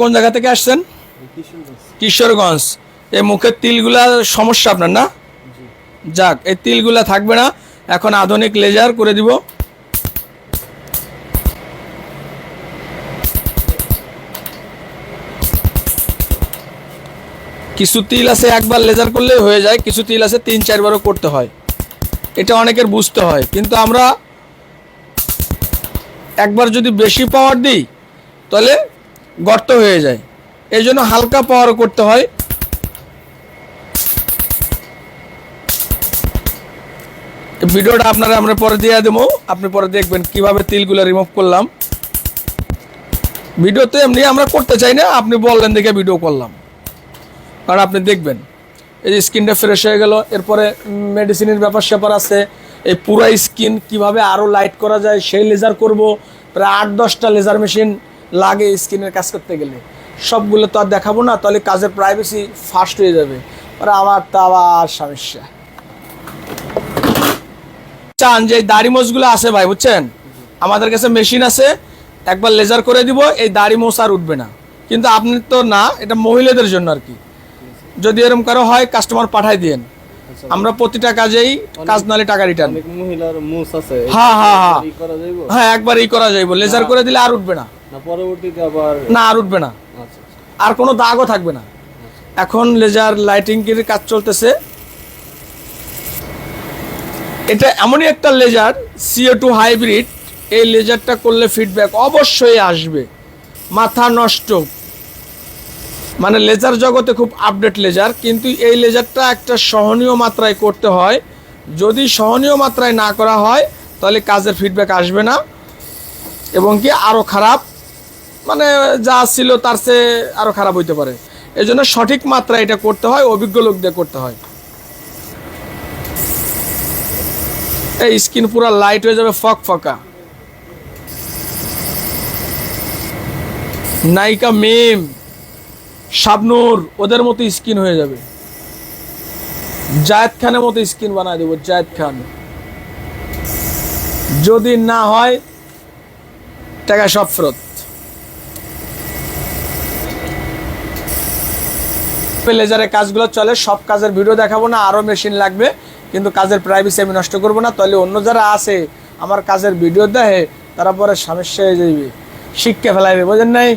কোন জায়গা থেকে আসছেন? কিশোরগঞ্জ। এই মুখের তিলগুলা সমস্যা আপনার, না? যাক, এই তিলগুলা থাকবে না। এখন আধুনিক লেজার করে দিব। কিছু তিল আছে একবার লেজার করলেই হয়ে যায়, কিছু তিল আছে তিন, চারবারও করতে হয়। এটা অনেকের বুঝতে হয়, কিন্তু আমরা একবার যদি বেশি পাওয়ার দিই, তাহলে গর্ত হয়ে যায়। এই জন্য হালকা পাওয়ার করতে হয়। ভিডিওটা আপনারা আমরা পরে দিয়ে দেবো। আপনি পরে দেখবেন কীভাবে তিলগুলো রিমুভ করলাম। ভিডিওতে এমনি আমরা করতে চাই না, আপনি বললেন দেখে ভিডিও করলাম। কারণ আপনি দেখবেন, এই যে স্কিনটা ফ্রেশ হয়ে গেল। এরপরে মেডিসিনের ব্যাপার স্যাপার আছে। এই পুরো স্কিন কীভাবে আরও লাইট করা যায়, সেই লেজার করব। প্রায় আট দশটা লেজার মেশিন লাগে স্কিনের কাজ করতে গেলে। সবগুলো তো আর দেখাবো না তাহলে কাজের প্রাইভেসি ফাস্ট হয়ে যাবে। আর আমার তো আবার সমস্যা। চান যে দাড়ি মোচগুলো আছে ভাই বুঝছেন? আমাদের কাছে মেশিন আছে একবার লেজার করে দিব এই দাড়ি মোচ আর উঠবে না। কিন্তু আপনি তো না এটা মহিলাদের জন্য আর কি। যদি এরকম কারও হয় কাস্টমার পাঠাই দিয়েন। আমরা প্রতিটা কাজেই কাজ নালে টাকা রিটার্ন মহিলার মুস আছে হ্যাঁ, হ্যাঁ, হ্যাঁ। হ্যাঁ একবার এই করা যাইব। লেজার করে দিলে আর উঠবে না। পরবর্তীতে আবার না আর উঠবে না। আচ্ছা আর কোনো দাগও থাকবে না। এখন লেজার লাইটিং এর কাজ চলতেছে। এটা এমনই একটা লেজার সিও টু হাইব্রিড এই লেজারটা করলে ফিডব্যাক অবশ্যই আসবে। মাথা নষ্ট। মানে লেজার জগতে খুব আপডেট লেজার কিন্তু এই লেজারটা একটা সহনীয় মাত্রায় করতে হয়। যদি সহনীয় মাত্রায় না করা হয় তাহলে কাজের ফিডব্যাক আসবে না। এবং কি আরও খারাপ মানে যা ছিল তার চেয়ে আরও খারাপ হইতে পারে। এই জন্য সঠিক মাত্রা এটা করতে হয়, অভিজ্ঞ লোক দিয়ে করতে হয়। এই স্কিন পুরো লাইট হয়ে যাবে ফক ফকা। নায়িকা মেম, শাবনুর, ওদের মতো স্কিন হয়ে যাবে। জায়েদ খানের মতো স্কিন বানায় দেবো, জায়েদ খান। যদি না হয়, টাকা সব ফেরত। লেজারের কাজগুলো চলে, সব কাজের ভিডিও দেখাবো না আরও মেশিন লাগবে, কিন্তু কাজের প্রাইভেসি আমি নষ্ট করব না। তাহলে অন্য যারা আছে, আমার কাজের ভিডিও দেখে, তারা পরে সমস্যা হয়ে যাইবে শিক্ষা ফেলাইবে, বোঝেন নাই?